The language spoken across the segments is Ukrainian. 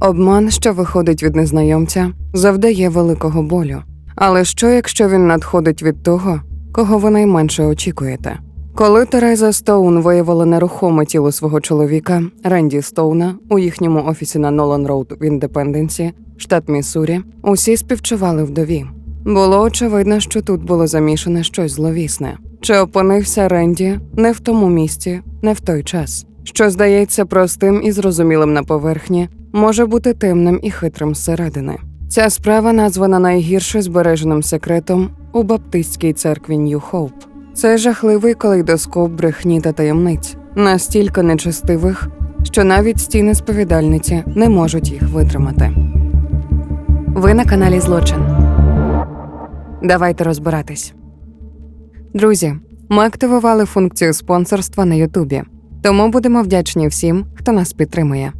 Обман, що виходить від незнайомця, завдає великого болю. Але що, якщо він надходить від того, кого ви найменше очікуєте? Коли Тереза Стоун виявила нерухоме тіло свого чоловіка Ренді Стоуна у їхньому офісі на Нолан Роуд в Індепенденсі, штат Міссурі, усі співчували вдові. Було очевидно, що тут було замішане щось зловісне. Чи опинився Ренді не в тому місці, не в той час, що здається простим і зрозумілим на поверхні, може бути темним і хитрим зсередини. Ця справа названа найгірше збереженим секретом у баптистській церкві Нью Хоуп. Це жахливий калейдоскоп брехні та таємниць, настільки нечестивих, що навіть стіни сповідальниці не можуть їх витримати. Ви на каналі Злочин. Давайте розбиратись. Друзі, ми активували функцію спонсорства на Ютубі, тому будемо вдячні всім, хто нас підтримує.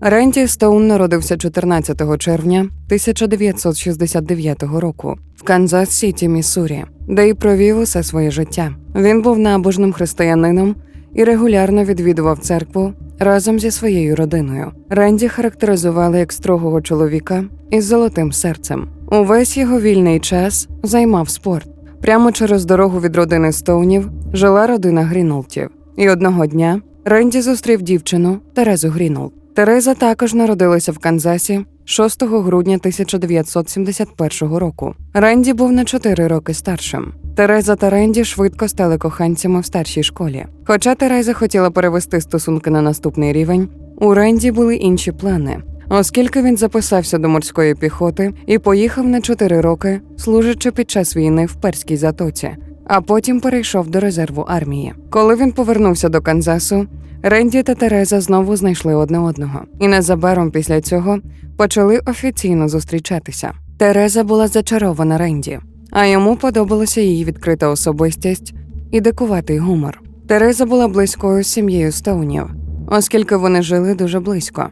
Ренді Стоун народився 14 червня 1969 року в Канзас Сіті, Міссурі, де й провів усе своє життя. Він був набожним християнином і регулярно відвідував церкву разом зі своєю родиною. Ренді характеризували як строгого чоловіка із золотим серцем. Увесь його вільний час займав спорт. Прямо через дорогу від родини Стоунів жила родина Грінултів. І одного дня Ренді зустрів дівчину Терезу Грінулт. Тереза також народилася в Канзасі 6 грудня 1971 року. Ренді був на 4 роки старшим. Тереза та Ренді швидко стали коханцями в старшій школі. Хоча Тереза хотіла перевести стосунки на наступний рівень, у Ренді були інші плани. Оскільки він записався до морської піхоти і поїхав на 4 роки, служачи під час війни в перській затоці, а потім перейшов до резерву армії. Коли він повернувся до Канзасу, Ренді та Тереза знову знайшли одне одного, і незабаром після цього почали офіційно зустрічатися. Тереза була зачарована Ренді, а йому подобалася її відкрита особистість і дикуватий гумор. Тереза була близькою сім'єю Стоунів, оскільки вони жили дуже близько,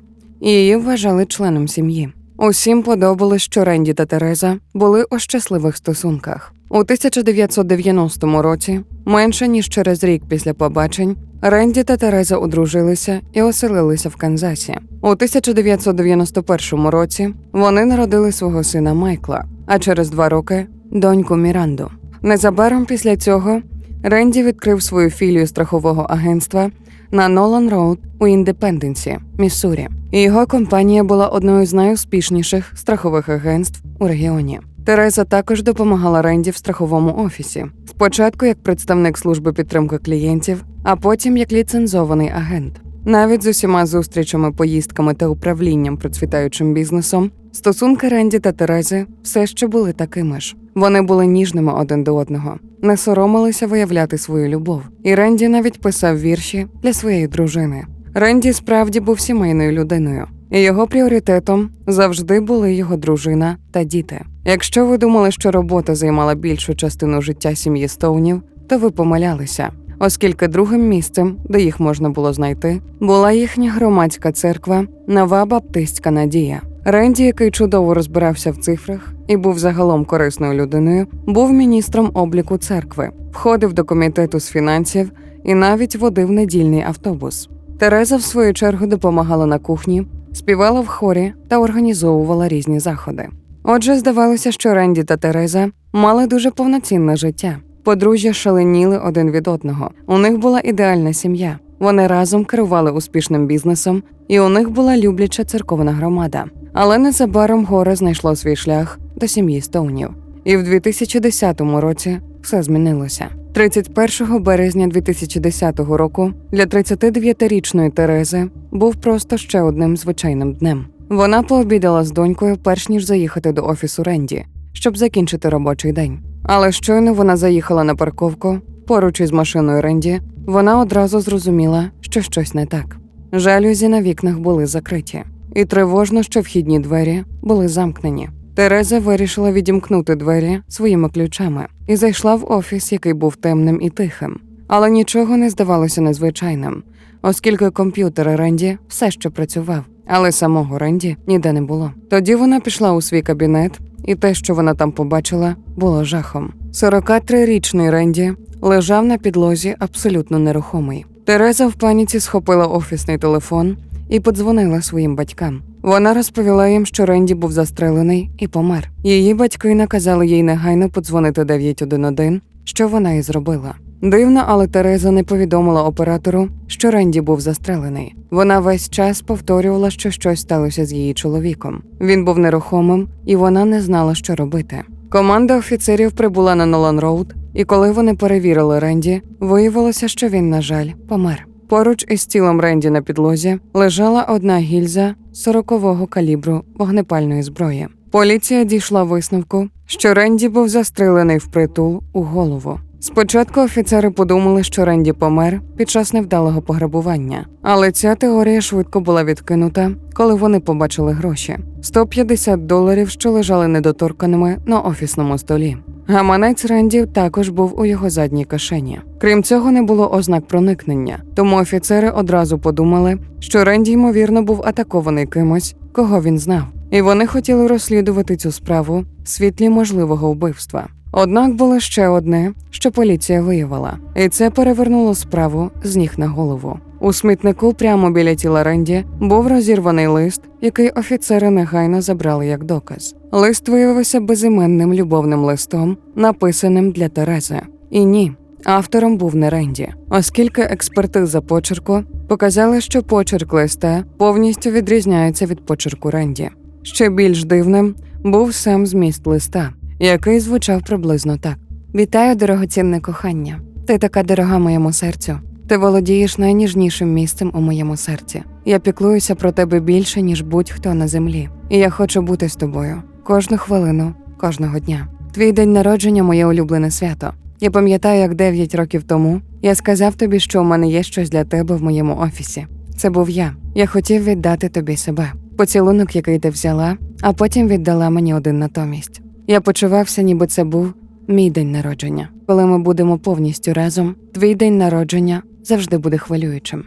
її вважали членом сім'ї. Усім подобалось, що Ренді та Тереза були у щасливих стосунках. У 1990 році, менше ніж через рік після побачень, Ренді та Тереза одружилися і оселилися в Канзасі. У 1991 році вони народили свого сина Майкла, а через два роки доньку Міранду. Незабаром після цього Ренді відкрив свою філію страхового агентства на Нолан Роуд у Індепенденсі, Міссурі. Його компанія була одною з найуспішніших страхових агентств у регіоні. Тереза також допомагала Ренді в страховому офісі. Спочатку як представник служби підтримки клієнтів, а потім як ліцензований агент. Навіть з усіма зустрічами, поїздками та управлінням процвітаючим бізнесом, стосунки Ренді та Терези все ще були такими ж. Вони були ніжними один до одного, не соромилися виявляти свою любов. І Ренді навіть писав вірші для своєї дружини. Ренді справді був сімейною людиною, і його пріоритетом завжди були його дружина та діти. Якщо ви думали, що робота займала більшу частину життя сім'ї Стоунів, то ви помилялися, оскільки другим місцем, де їх можна було знайти, була їхня громадська церква Нова Баптистська Надія. Ренді, який чудово розбирався в цифрах і був загалом корисною людиною, був міністром обліку церкви, входив до комітету з фінансів і навіть водив недільний автобус. Тереза, в свою чергу, допомагала на кухні, співала в хорі та організовувала різні заходи. Отже, здавалося, що Ренді та Тереза мали дуже повноцінне життя. Подружжя шаленіли один від одного. У них була ідеальна сім'я. Вони разом керували успішним бізнесом, і у них була любляча церковна громада. Але незабаром горе знайшло свій шлях до сім'ї Стоунів. І в 2010 році все змінилося. 31 березня 2010 року для 39-річної Терези був просто ще одним звичайним днем. Вона пообідала з донькою, перш ніж заїхати до офісу Ренді, щоб закінчити робочий день. Але щойно вона заїхала на парковку поруч із машиною Ренді, вона одразу зрозуміла, що щось не так. Жалюзі на вікнах були закриті, і тривожно, що вхідні двері були замкнені. Тереза вирішила відімкнути двері своїми ключами і зайшла в офіс, який був темним і тихим. Але нічого не здавалося незвичайним, оскільки комп'ютер Ренді все ще працював, але самого Ренді ніде не було. Тоді вона пішла у свій кабінет, і те, що вона там побачила, було жахом. 43-річний Ренді лежав на підлозі абсолютно нерухомий. Тереза в паніці схопила офісний телефон і подзвонила своїм батькам. Вона розповіла їм, що Ренді був застрелений і помер. Її батьки наказали їй негайно подзвонити 911, що вона і зробила. Дивно, але Тереза не повідомила оператору, що Ренді був застрелений. Вона весь час повторювала, що щось сталося з її чоловіком. Він був нерухомим, і вона не знала, що робити. Команда офіцерів прибула на Нолан Роуд, і коли вони перевірили Ренді, виявилося, що він, на жаль, помер. Поруч із тілом Ренді на підлозі лежала одна гільза 40-го калібру вогнепальної зброї. Поліція дійшла висновку, що Ренді був застрелений впритул у голову. Спочатку офіцери подумали, що Ренді помер під час невдалого пограбування, але ця теорія швидко була відкинута, коли вони побачили гроші 150 доларів, що лежали недоторканими на офісному столі. Гаманець Ренді також був у його задній кишені. Крім цього, не було ознак проникнення, тому офіцери одразу подумали, що Ренді, ймовірно, був атакований кимось, кого він знав, і вони хотіли розслідувати цю справу в світлі можливого вбивства. Однак було ще одне, що поліція виявила, і це перевернуло справу з ніг на голову. У смітнику прямо біля тіла Ренді був розірваний лист, який офіцери негайно забрали як доказ. Лист виявився безіменним любовним листом, написаним для Терези. І ні, автором був не Ренді, оскільки експертиза почерку показала, що почерк листа повністю відрізняється від почерку Ренді. Ще більш дивним був сам зміст листа, який звучав приблизно так: Вітаю, дорогоцінне кохання. Ти така дорога моєму серцю. Ти володієш найніжнішим місцем у моєму серці. Я піклуюся про тебе більше, ніж будь-хто на землі, і я хочу бути з тобою кожну хвилину, кожного дня. Твій день народження моє улюблене свято. Я пам'ятаю, як 9 років тому я сказав тобі, що у мене є щось для тебе в моєму офісі. Це був я. Я хотів віддати тобі себе. Поцілунок, який ти взяла, а потім віддала мені один натомість. Я почувався, ніби це був мій день народження. Коли ми будемо повністю разом, твій день народження завжди буде хвилюючим.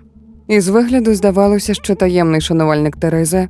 Із вигляду здавалося, що таємний шанувальник Терези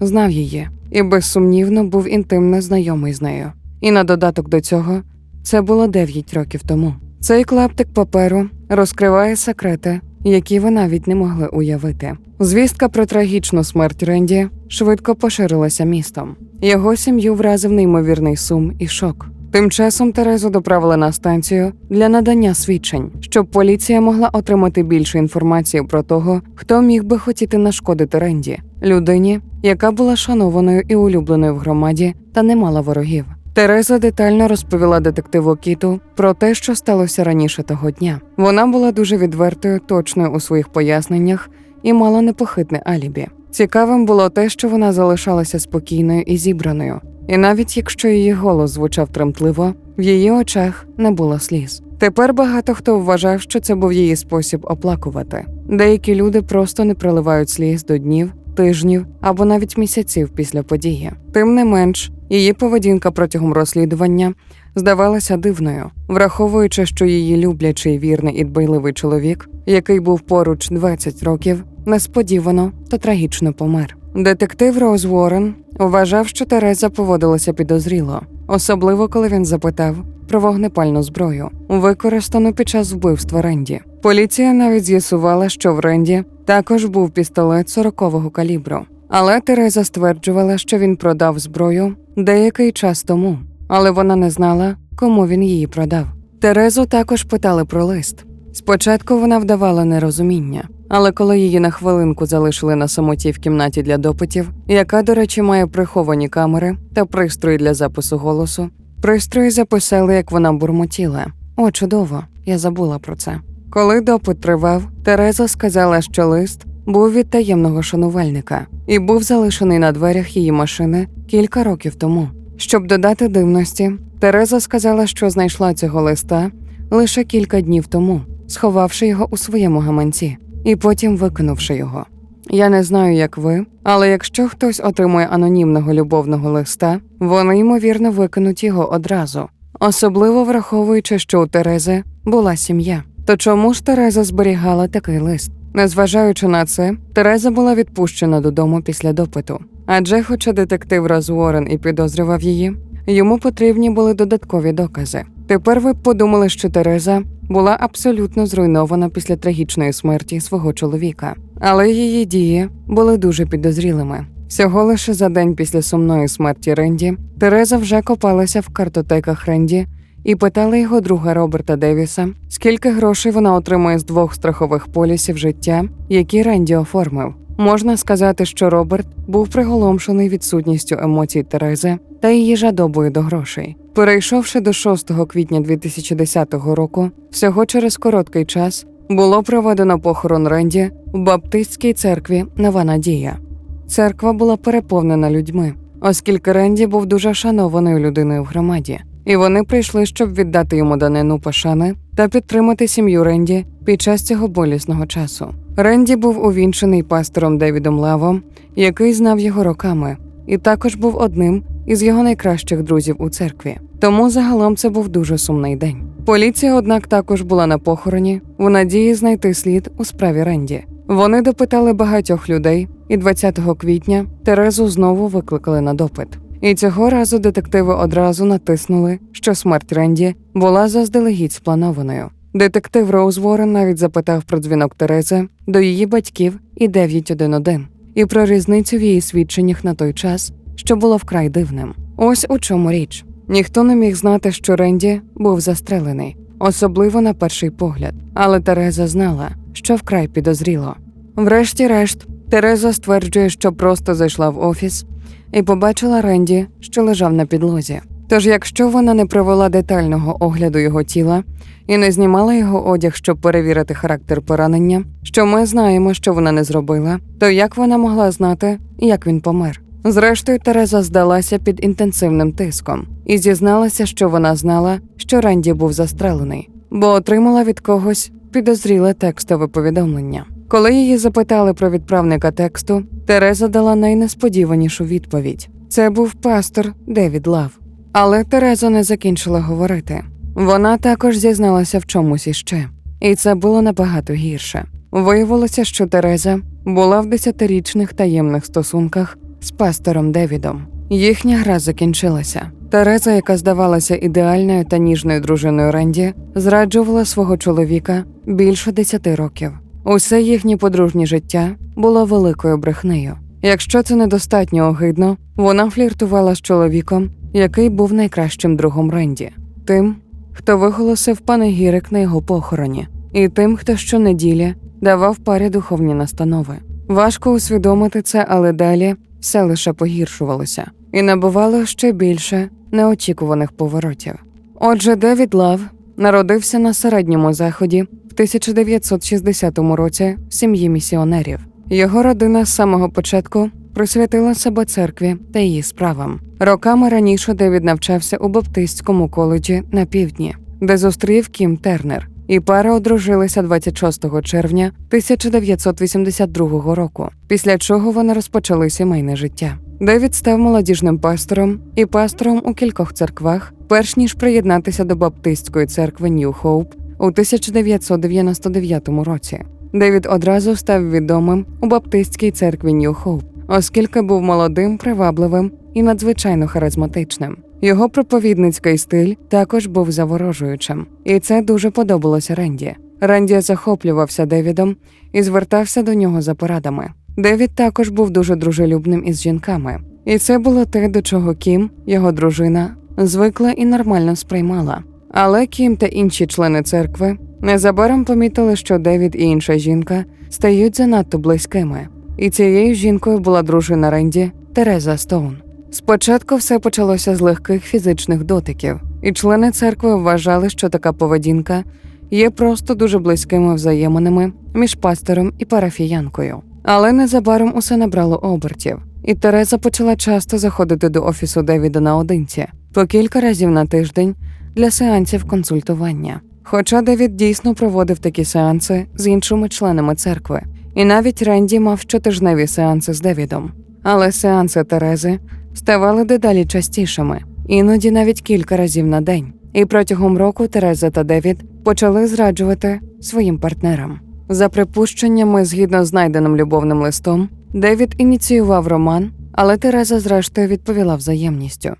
знав її і безсумнівно був інтимно знайомий з нею. І на додаток до цього це було 9 років тому. Цей клаптик паперу розкриває секрети, які ви навіть не могли уявити. Звістка про трагічну смерть Ренді швидко поширилася містом. Його сім'ю вразив неймовірний сум і шок. Тим часом Терезу доправили на станцію для надання свідчень, щоб поліція могла отримати більше інформації про того, хто міг би хотіти нашкодити Ренді, людині, яка була шанованою і улюбленою в громаді та не мала ворогів. Тереза детально розповіла детективу Кіту про те, що сталося раніше того дня. Вона була дуже відвертою, точною у своїх поясненнях і мала непохитне алібі. Цікавим було те, що вона залишалася спокійною і зібраною, і навіть якщо її голос звучав тремтливо, в її очах не було сліз. Тепер багато хто вважав, що це був її спосіб оплакувати. Деякі люди просто не приливають сліз до днів, тижнів або навіть місяців після події. Тим не менш, її поведінка протягом розслідування здавалася дивною, враховуючи, що її люблячий вірний і дбайливий чоловік, який був поруч 20 років, несподівано та трагічно помер. Детектив Роуз Уоррен вважав, що Тереза поводилася підозріло, особливо коли він запитав про вогнепальну зброю, використану під час вбивства Ренді. Поліція навіть з'ясувала, що в Ренді також був пістолет 40-го калібру. Але Тереза стверджувала, що він продав зброю деякий час тому, але вона не знала, кому він її продав. Терезу також питали про лист. Спочатку вона вдавала нерозуміння, але коли її на хвилинку залишили на самоті в кімнаті для допитів, яка, до речі, має приховані камери та пристрої для запису голосу, пристрої записали, як вона бурмотіла. О, чудово, я забула про це. Коли допит тривав, Тереза сказала, що лист був від таємного шанувальника і був залишений на дверях її машини кілька років тому. Щоб додати дивності, Тереза сказала, що знайшла цього листа лише кілька днів тому, сховавши його у своєму гаманці і потім викинувши його. Я не знаю, як ви, але якщо хтось отримує анонімного любовного листа, вони ймовірно викинуть його одразу, особливо враховуючи, що у Терези була сім'я. То чому ж Тереза зберігала такий лист? Незважаючи на це, Тереза була відпущена додому після допиту. Адже, хоча детектив Роз Уоррен і підозрював її, йому потрібні були додаткові докази. Тепер ви подумали, що Тереза була абсолютно зруйнована після трагічної смерті свого чоловіка, але її дії були дуже підозрілими. Всього лише за день після сумної смерті Ренді Тереза вже копалася в картотеках Ренді і питала його друга Роберта Девіса, скільки грошей вона отримує з двох страхових полісів життя, які Ренді оформив. Можна сказати, що Роберт був приголомшений відсутністю емоцій Терези та її жадобою до грошей. Перейшовши до 6 квітня 2010 року, всього через короткий час було проведено похорон Ренді в Баптистській церкві Нова Надія. Церква була переповнена людьми, оскільки Ренді був дуже шанованою людиною в громаді, і вони прийшли, щоб віддати йому данину пошани та підтримати сім'ю Ренді під час цього болісного часу. Ренді був увінчений пастором Девідом Лавом, який знав його роками, і також був одним із його найкращих друзів у церкві. Тому загалом це був дуже сумний день. Поліція, однак, також була на похороні у надії знайти слід у справі Ренді. Вони допитали багатьох людей, і 20 квітня Терезу знову викликали на допит. І цього разу детективи одразу натиснули, що смерть Ренді була заздалегідь спланованою. Детектив Роуз Уоррен навіть запитав про дзвінок Терези до її батьків і 911, і про різницю в її свідченнях на той час, що було вкрай дивним. Ось у чому річ. Ніхто не міг знати, що Ренді був застрелений, особливо на перший погляд, але Тереза знала, що вкрай підозріло. Врешті-решт, Тереза стверджує, що просто зайшла в офіс і побачила Ренді, що лежав на підлозі. Тож, якщо вона не провела детального огляду його тіла і не знімала його одяг, щоб перевірити характер поранення, що ми знаємо, що вона не зробила, то як вона могла знати, як він помер? Зрештою, Тереза здалася під інтенсивним тиском і зізналася, що вона знала, що Ренді був застрелений, бо отримала від когось підозріле текстове повідомлення. Коли її запитали про відправника тексту, Тереза дала найнесподіванішу відповідь: це був пастор Девід Лав. Але Тереза не закінчила говорити. Вона також зізналася в чомусь іще, і це було набагато гірше. Виявилося, що Тереза була в десятирічних таємних стосунках з пастором Девідом. Їхня гра закінчилася. Тереза, яка здавалася ідеальною та ніжною дружиною Ренді, зраджувала свого чоловіка більше десяти років. Усе їхнє подружнє життя було великою брехнею. Якщо це недостатньо огидно, вона фліртувала з чоловіком, який був найкращим другом Ренді, тим, хто виголосив панегірик на його похороні, і тим, хто щонеділі давав парі духовні настанови. Важко усвідомити це, але далі все лише погіршувалося і набувало ще більше неочікуваних поворотів. Отже, Девід Лав народився на середньому заході 1960 році сім'ї місіонерів. Його родина з самого початку присвятила себе церкві та її справам. Роками раніше Девід навчався у Баптистському коледжі на півдні, де зустрів Кім Тернер, і пара одружилися 26 червня 1982 року, після чого вони розпочали сімейне життя. Девід став молодіжним пастором і пастором у кількох церквах, перш ніж приєднатися до Баптистської церкви Нью Хоуп у 1999 році. Девід одразу став відомим у Баптистській церкві Нью Хоуп, оскільки був молодим, привабливим і надзвичайно харизматичним. Його проповідницький стиль також був заворожуючим, і це дуже подобалося Ренді. Ренді захоплювався Девідом і звертався до нього за порадами. Девід також був дуже дружелюбним із жінками, і це було те, до чого Кім, його дружина, звикла і нормально сприймала. Але Кім та інші члени церкви незабаром помітили, що Девід і інша жінка стають занадто близькими, і цією жінкою була дружина Ренді Тереза Стоун. Спочатку все почалося з легких фізичних дотиків, і члени церкви вважали, що така поведінка є просто дуже близькими взаєминами між пастором і парафіянкою. Але незабаром усе набрало обертів, і Тереза почала часто заходити до офісу Девіда наодинці по кілька разів на тиждень для сеансів консультування. Хоча Девід дійсно проводив такі сеанси з іншими членами церкви, і навіть Ренді мав щотижневі сеанси з Девідом. Але сеанси Терези ставали дедалі частішими, іноді навіть кілька разів на день. І протягом року Тереза та Девід почали зраджувати своїм партнерам. За припущеннями, згідно з знайденим любовним листом, Девід ініціював роман але Тереза зрештою відповіла взаємністю.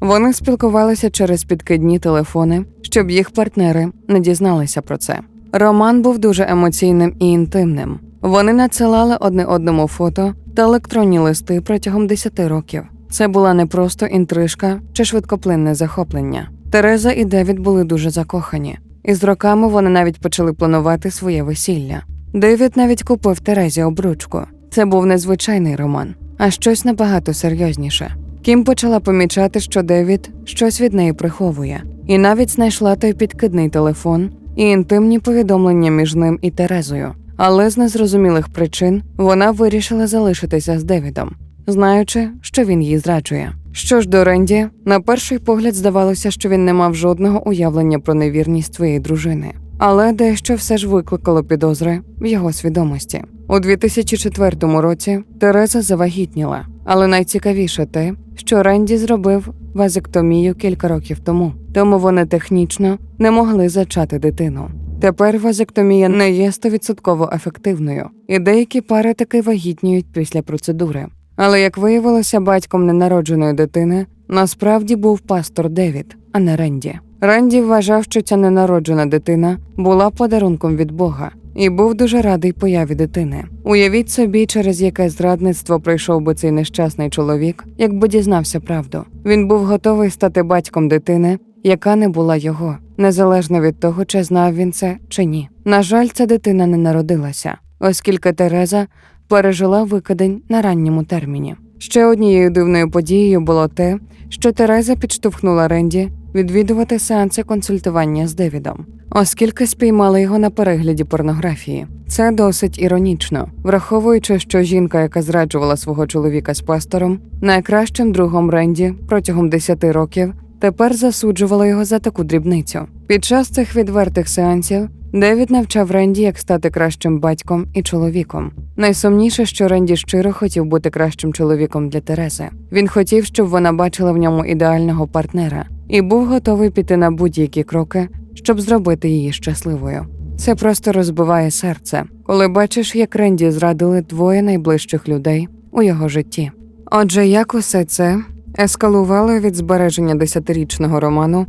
Вони спілкувалися через підкидні телефони, щоб їх партнери не дізналися про це. Роман був дуже емоційним і інтимним. Вони надсилали одне одному фото та електронні листи протягом 10 років. Це була не просто інтрижка чи швидкоплинне захоплення. Тереза і Девід були дуже закохані, і з роками вони навіть почали планувати своє весілля. Девід навіть купив Терезі обручку. Це був незвичайний роман, а щось набагато серйозніше. Кім почала помічати, що Девід щось від неї приховує, і навіть знайшла той підкидний телефон і інтимні повідомлення між ним і Терезою. Але з незрозумілих причин вона вирішила залишитися з Девідом, знаючи, що він її зраджує. Що ж до Ренді, на перший погляд здавалося, що він не мав жодного уявлення про невірність своєї дружини. Але дещо все ж викликало підозри в його свідомості. У 2004 році Тереза завагітніла, але найцікавіше те, що Ренді зробив вазектомію кілька років тому, тому вони технічно не могли зачати дитину. Тепер вазектомія не є стовідсотково ефективною, і деякі пари таки вагітніють після процедури. Але як виявилося, батьком ненародженої дитини насправді був пастор Девід, а не Ренді. Ренді вважав, що ця ненароджена дитина була подарунком від Бога і був дуже радий появі дитини. Уявіть собі, через яке зрадництво прийшов би цей нещасний чоловік, якби дізнався правду. Він був готовий стати батьком дитини, яка не була його, незалежно від того, чи знав він це чи ні. На жаль, ця дитина не народилася, оскільки Тереза пережила викидень на ранньому терміні. Ще однією дивною подією було те, що Тереза підштовхнула Ренді відвідувати сеанси консультування з Девідом, оскільки спіймала його на перегляді порнографії. Це досить іронічно, враховуючи, що жінка, яка зраджувала свого чоловіка з пастором, найкращим другом Ренді протягом 10 років, тепер засуджувала його за таку дрібницю. Під час цих відвертих сеансів Девід навчав Ренді, як стати кращим батьком і чоловіком. Найсумніше, що Ренді щиро хотів бути кращим чоловіком для Терези. Він хотів, щоб вона бачила в ньому ідеального партнера і був готовий піти на будь-які кроки, щоб зробити її щасливою. Це просто розбиває серце, коли бачиш, як Ренді зрадили двоє найближчих людей у його житті. Отже, як усе це ескалувало від збереження десятирічного роману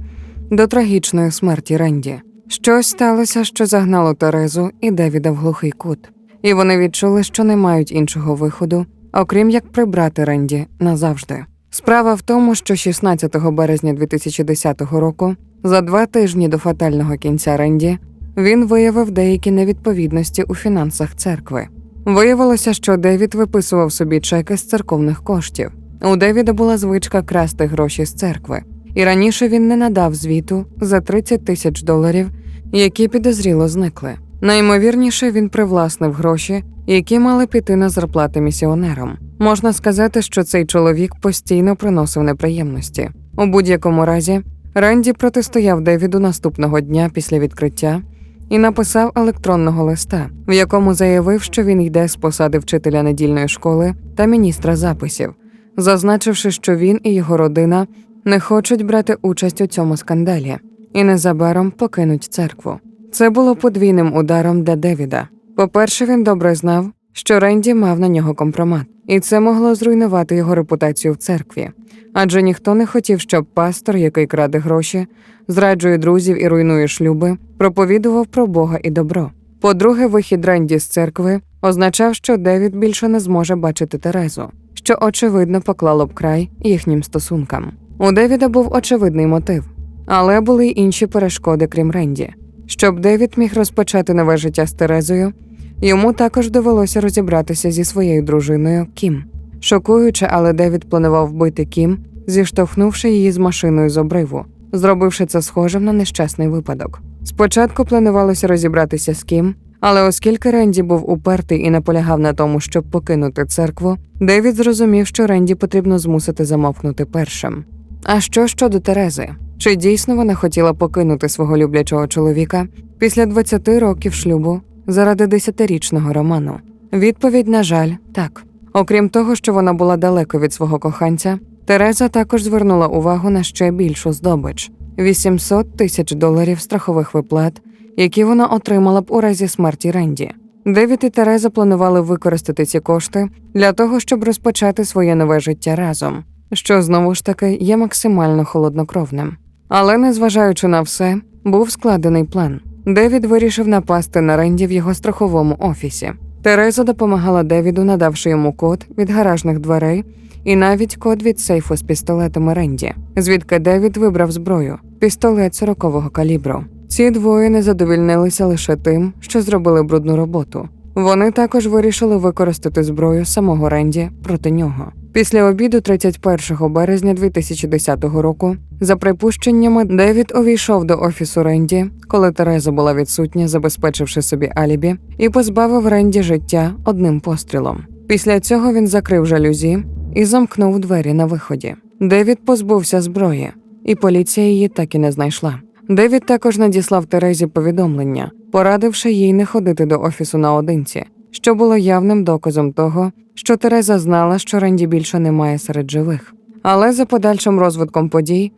до трагічної смерті Ренді. Щось сталося, що загнало Терезу і Девіда в глухий кут, і вони відчули, що не мають іншого виходу, окрім як прибрати Ренді назавжди. Справа в тому, що 16 березня 2010 року, за два тижні до фатального кінця Ренді, він виявив деякі невідповідності у фінансах церкви. Виявилося, що Девід виписував собі чеки з церковних коштів. У Девіда була звичка красти гроші з церкви, і раніше він не надав звіту за 30 тисяч доларів, які підозріло зникли. Найімовірніше він привласнив гроші, які мали піти на зарплати місіонерам. Можна сказати, що цей чоловік постійно приносив неприємності. У будь-якому разі, Ренді протистояв Девіду наступного дня після відкриття і написав електронного листа, в якому заявив, що він йде з посади вчителя недільної школи та міністра записів, зазначивши, що він і його родина не хочуть брати участь у цьому скандалі і незабаром покинуть церкву. Це було подвійним ударом для Девіда. По-перше, він добре знав, що Ренді мав на нього компромат, і це могло зруйнувати його репутацію в церкві. Адже ніхто не хотів, щоб пастор, який краде гроші, зраджує друзів і руйнує шлюби, проповідував про Бога і добро. По-друге, вихід Ренді з церкви означав, що Девід більше не зможе бачити Терезу, що очевидно поклало б край їхнім стосункам. У Девіда був очевидний мотив, але були й інші перешкоди, крім Ренді. Щоб Девід міг розпочати нове життя з Терезою, йому також довелося розібратися зі своєю дружиною Кім. Шокуюче, але Девід планував вбити Кім, зіштовхнувши її з машиною з обриву, зробивши це схожим на нещасний випадок. Спочатку планувалося розібратися з Кім, але оскільки Ренді був упертий і наполягав на тому, щоб покинути церкву, Девід зрозумів, що Ренді потрібно змусити замовкнути першим. А що щодо Терези? Чи дійсно вона хотіла покинути свого люблячого чоловіка після 20 років шлюбу заради десятирічного роману? Відповідь, на жаль, так. Окрім того, що вона була далеко від свого коханця, Тереза також звернула увагу на ще більшу здобич 800 тисяч доларів страхових виплат, які вона отримала б у разі смерті Ренді. Девід і Тереза планували використати ці кошти для того, щоб розпочати своє нове життя разом, що знову ж таки є максимально холоднокровним. Але, незважаючи на все, був складений план. Девід вирішив напасти на Ренді в його страховому офісі. Тереза допомагала Девіду, надавши йому код від гаражних дверей і навіть код від сейфу з пістолетами Ренді, звідки Девід вибрав зброю пістолет 40-го калібру. Ці двоє не задовільнилися лише тим, що зробили брудну роботу. Вони також вирішили використати зброю самого Ренді проти нього. Після обіду 31 березня 2010 року, за припущеннями, Девід увійшов до офісу Ренді, коли Тереза була відсутня, забезпечивши собі алібі, і позбавив Ренді життя одним пострілом. Після цього він закрив жалюзі і замкнув двері на виході. Девід позбувся зброї, і поліція її так і не знайшла. Девід також надіслав Терезі повідомлення, порадивши їй не ходити до офісу наодинці, що було явним доказом того, що Тереза знала, що Ренді більше немає серед живих. Але за подальшим розвитком подій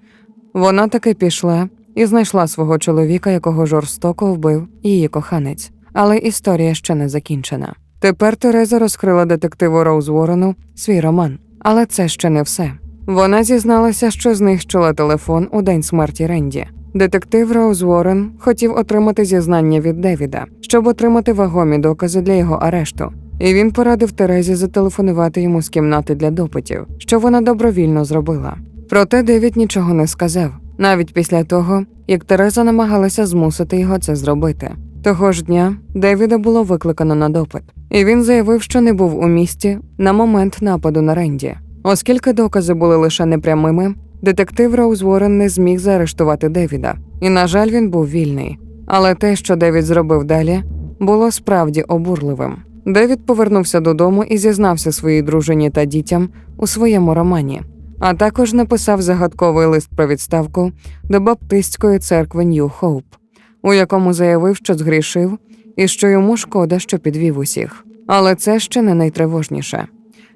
вона таки пішла і знайшла свого чоловіка, якого жорстоко вбив її коханець. Але історія ще не закінчена. Тепер Тереза розкрила детективу Роуз Уоррену свій роман, але це ще не все. Вона зізналася, що знищила телефон у день смерті Ренді. Детектив Роуз Уоррен хотів отримати зізнання від Девіда, щоб отримати вагомі докази для його арешту. І він порадив Терезі зателефонувати йому з кімнати для допитів, що вона добровільно зробила. Проте Девід нічого не сказав, навіть після того, як Тереза намагалася змусити його це зробити. Того ж дня Девіда було викликано на допит, і він заявив, що не був у місті на момент нападу на Ренді. Оскільки докази були лише непрямими, детектив Роуз Уоррен не зміг заарештувати Девіда, і, на жаль, він був вільний. Але те, що Девід зробив далі, було справді обурливим. Девід повернувся додому і зізнався своїй дружині та дітям у своєму романі, а також написав загадковий лист про відставку до Баптистської церкви Нью Хоуп, у якому заявив, що згрішив і що йому шкода, що підвів усіх. Але це ще не найтривожніше.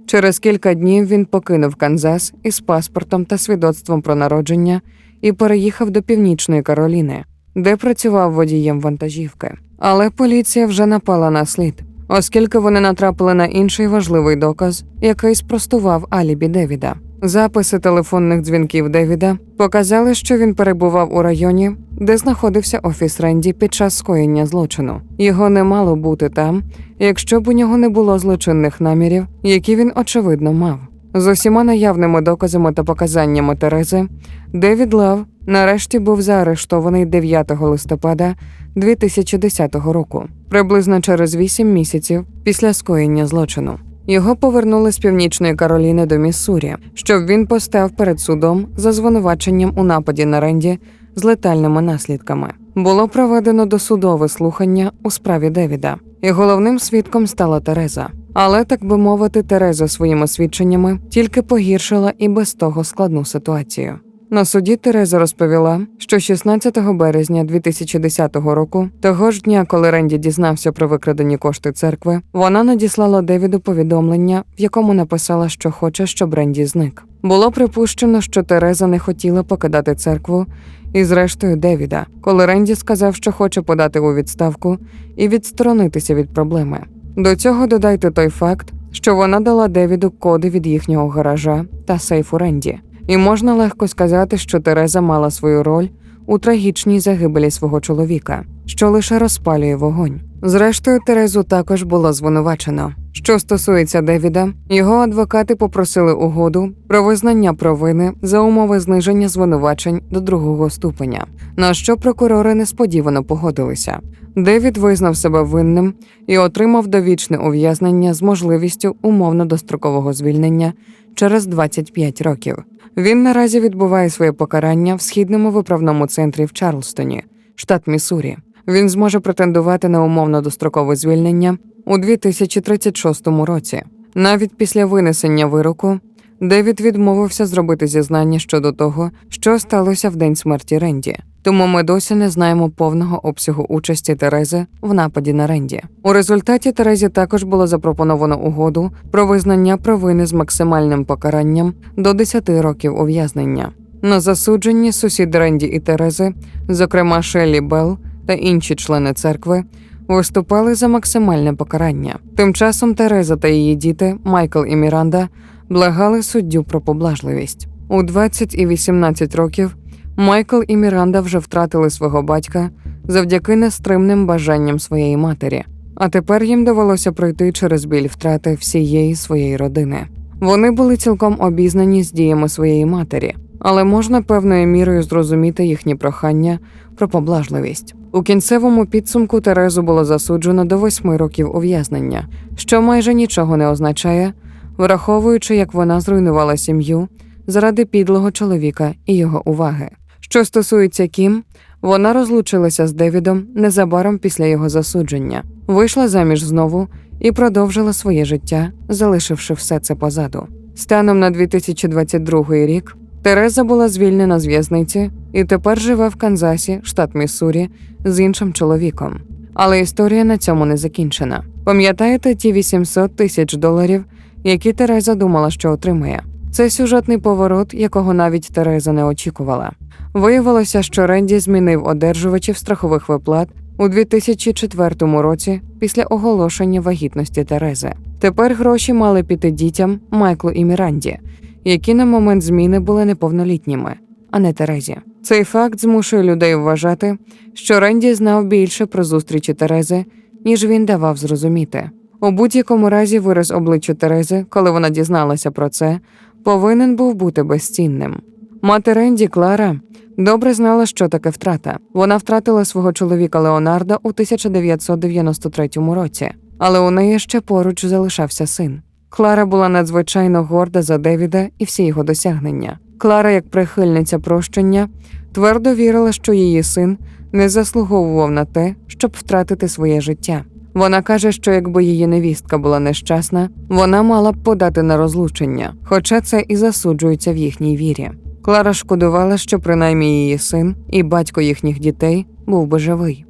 Через кілька днів він покинув Канзас із паспортом та свідоцтвом про народження і переїхав до Північної Кароліни, де працював водієм вантажівки. Але поліція вже напала на слід, оскільки вони натрапили на інший важливий доказ, який спростував алібі Девіда. Записи телефонних дзвінків Девіда показали, що він перебував у районі, де знаходився офіс Ренді під час скоєння злочину. Його не мало бути там, якщо б у нього не було злочинних намірів, які він очевидно мав. З усіма наявними доказами та показаннями Терези, Девід Лав нарешті був заарештований 9 листопада 2010 року, приблизно через 8 місяців після скоєння злочину. Його повернули з північної Кароліни до Міссурі, щоб він постав перед судом за звинуваченням у нападі на Ренді з летальними наслідками. Було проведено досудове слухання у справі Девіда, і головним свідком стала Тереза. Але так би мовити, Тереза своїми свідченнями тільки погіршила і без того складну ситуацію. На суді Тереза розповіла, що 16 березня 2010 року, того ж дня, коли Ренді дізнався про викрадені кошти церкви, вона надіслала Девіду повідомлення, в якому написала, що хоче, щоб Ренді зник. Було припущено, що Тереза не хотіла покидати церкву, і зрештою Девіда, коли Ренді сказав, що хоче подати у відставку і відсторонитися від проблеми. До цього додайте той факт, що вона дала Девіду коди від їхнього гаража та сейфу Ренді. І можна легко сказати, що Тереза мала свою роль у трагічній загибелі свого чоловіка, що лише розпалює вогонь. Зрештою, Терезу також було звинувачено. Що стосується Девіда, його адвокати попросили угоду про визнання провини за умови зниження звинувачень до другого ступеня, на що прокурори несподівано погодилися. Девід визнав себе винним і отримав довічне ув'язнення з можливістю умовно дострокового звільнення через 25 років. Він наразі відбуває своє покарання в східному виправному центрі в Чарлстоні, штат Міссурі. Він зможе претендувати на умовно дострокове звільнення у 2036 році. Навіть після винесення вироку Девід відмовився зробити зізнання щодо того, що сталося в день смерті Ренді. Тому ми досі не знаємо повного обсягу участі Терези в нападі на Ренді. У результаті Терезі також було запропоновано угоду про визнання провини з максимальним покаранням до 10 років ув'язнення. На засудженні сусід Ренді і Терези, зокрема Шеллі Белл та інші члени церкви, виступали за максимальне покарання. Тим часом Тереза та її діти, Майкл і Міранда, благали суддю про поблажливість. У 20 і 18 років Майкл і Міранда вже втратили свого батька завдяки нестримним бажанням своєї матері. А тепер їм довелося пройти через біль втрати всієї своєї родини. Вони були цілком обізнані з діями своєї матері, але можна певною мірою зрозуміти їхні прохання про поблажливість. У кінцевому підсумку Терезу було засуджено до восьми років ув'язнення, що майже нічого не означає, враховуючи, як вона зруйнувала сім'ю заради підлого чоловіка і його уваги. Що стосується Кім, вона розлучилася з Девідом незабаром після його засудження, вийшла заміж знову і продовжила своє життя, залишивши все це позаду. Станом на 2022 рік Тереза була звільнена з в'язниці і тепер живе в Канзасі, штат Міссурі, з іншим чоловіком. Але історія на цьому не закінчена. Пам'ятаєте ті 800 тисяч доларів, які Тереза думала, що отримає? Це сюжетний поворот, якого навіть Тереза не очікувала. Виявилося, що Ренді змінив одержувачів страхових виплат у 2004 році після оголошення вагітності Терези. Тепер гроші мали піти дітям Майклу і Міранді, які на момент зміни були неповнолітніми, а не Терезі. Цей факт змушує людей вважати, що Ренді знав більше про зустрічі Терези, ніж він давав зрозуміти. У будь-якому разі вираз обличчя Терези, коли вона дізналася про це, повинен був бути безцінним. Мати Ренді Клара добре знала, що таке втрата. Вона втратила свого чоловіка Леонарда у 1993 році, але у неї ще поруч залишався син. Клара була надзвичайно горда за Девіда і всі його досягнення. Клара, як прихильниця прощення, твердо вірила, що її син не заслуговував на те, щоб втратити своє життя. Вона каже, що якби її невістка була нещасна, вона мала б подати на розлучення, хоча це і засуджується в їхній вірі. Клара шкодувала, що принаймні її син і батько їхніх дітей був би живий.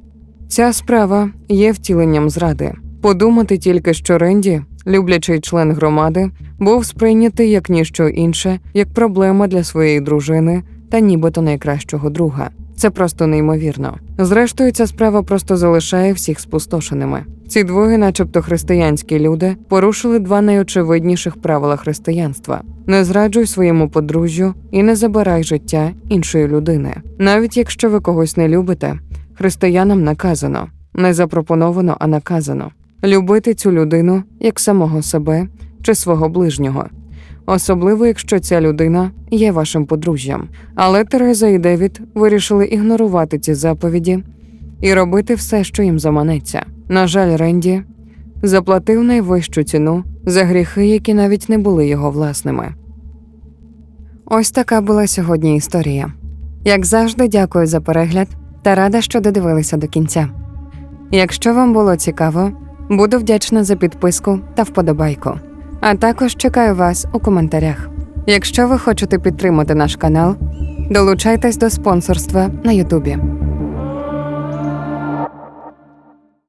Ця справа є втіленням зради. Подумати тільки, що Ренді, люблячий член громади, був сприйнятий як ніщо інше, як проблема для своєї дружини та нібито найкращого друга. Це просто неймовірно. Зрештою, ця справа просто залишає всіх спустошеними. Ці двоє, начебто християнські люди, порушили два найочевидніших правила християнства: не зраджуй своєму подружжю і не забирай життя іншої людини. Навіть якщо ви когось не любите, християнам наказано не запропоновано, а наказано любити цю людину як самого себе чи свого ближнього. Особливо, якщо ця людина є вашим подружжям. Але Тереза і Девід вирішили ігнорувати ці заповіді і робити все, що їм заманеться. На жаль, Ренді заплатив найвищу ціну за гріхи, які навіть не були його власними. Ось така була сьогодні історія. Як завжди, дякую за перегляд та рада, що додивилися до кінця. Якщо вам було цікаво, буду вдячна за підписку та вподобайку. А також чекаю вас у коментарях. Якщо ви хочете підтримати наш канал, долучайтесь до спонсорства на Ютубі.